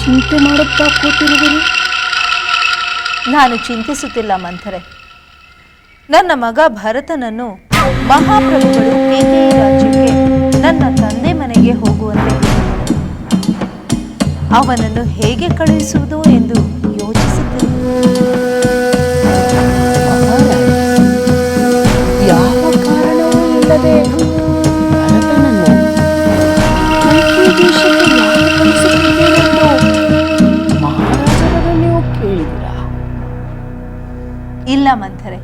ಚಿಂತೆ ಮಾಡುತ್ತಾ ಕೂತಿರುವಿರಿ? ನಾನು ಚಿಂತಿಸುತ್ತಿಲ್ಲ ಮಂಥರೆ. ನನ್ನ ಮಗ ಭರತನನ್ನು ಮಹಾಪ್ರಭುಗಳು ಕೇಕೆಯ ರಾಜ್ಯಕ್ಕೆ ನನ್ನ ತಂದೆ ಮನೆಗೆ ಹೋಗುವಂತೆ. ಅವನನ್ನು ಹೇಗೆ ಕಳುಹಿಸುವುದು ಎಂದು ಯೋಚಿಸುತ್ತೇನೆ ಯಾವ ಕಾರಣವೂ ಇಲ್ಲದೆ ಇಲ್ಲ ಮಂಥರೆ.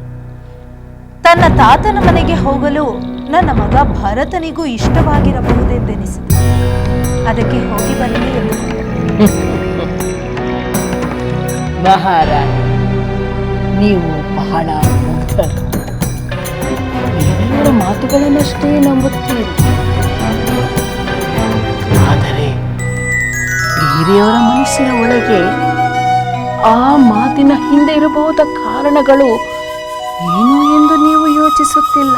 ತನ್ನ ತಾತನ ಮನೆಗೆ ಹೋಗಲು ನನ್ನ ಮಗ ಭರತನಿಗೂ ಇಷ್ಟವಾಗಿರಬಹುದೆಂದೆನಿಸಿತು. ಅದಕ್ಕೆ ಹೋಗಿ ಬರಲಿ ಎಂದು. ನೀವು ಬಹಳ ಮಾತುಗಳನ್ನಷ್ಟೇ ನಂಬುತ್ತೀರಿ. ಆದರೆ ಬೇರೆಯವರ ಮನಸ್ಸಿನ ಒಳಗೆ ಆ ಮಾತಿನ ಹಿಂದೆ ಇರಬಹುದ ಕಾರಣಗಳು ಏನು ಎಂದು ನೀವು ಯೋಚಿಸುತ್ತಿಲ್ಲ?